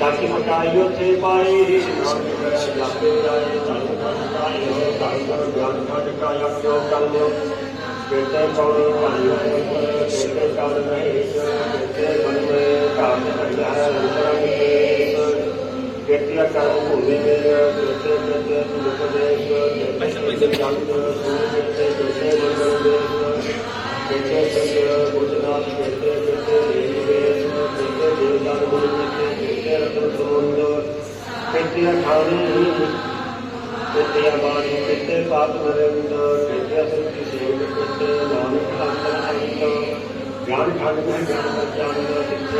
ਜਾਤੀ ਮਟਾਈ ਉਥੇ ਪਾਈ ਰਿਸ਼ ਨਾਮ ਜਾਪੇ ਜਾਏ ਧਨ ਧਨ ਕਾਇ ਹੋ ਗਿਆਨ ਖੰਡ ਕਾ ਯੋ ਕਰ ਬੇਟੇ ਪੌੜੀ ਭਾਈ ਬੇਟੇ ਕਰ ਰਹੇ ਬੇਟੇ ਬਨ ਕਾਮ ਕਰਦਾ ਹੈ ਬੇਟਿਆ ਕਰਮ ਭੂਮੀ ਮੇਰੇ ਬੇਟੇ ਬੇਟੇ ਉਪਦੇਸ਼ ਬੇਟੇ ਬੇਟੇ ਜੰਗ ਬੇਟੇ ਬੇਟੇ ਮੰਗਲ ਦੇਸ਼ ਬੇਟੇ ਬੇਟੇ ਗੁਜਰਾਤ ਬੇਟੇ ਬੇਟੇ ਅਠਾਣੀ ਬੇਟੇ ਬਾਣੀ ਬੇਟੇ ਪਾਪ ਨਰਿੰਦ ਬੇਟੇ ਸੰਤੀ ਸੇਵ ਬੇਟੇ ਨਾਨਕ ਅੰਤਰ ਅੰਤ ਗਿਆਨ ਖੰਡ ਮੈਂ ਗਿਆਨ ਬਚਾਨ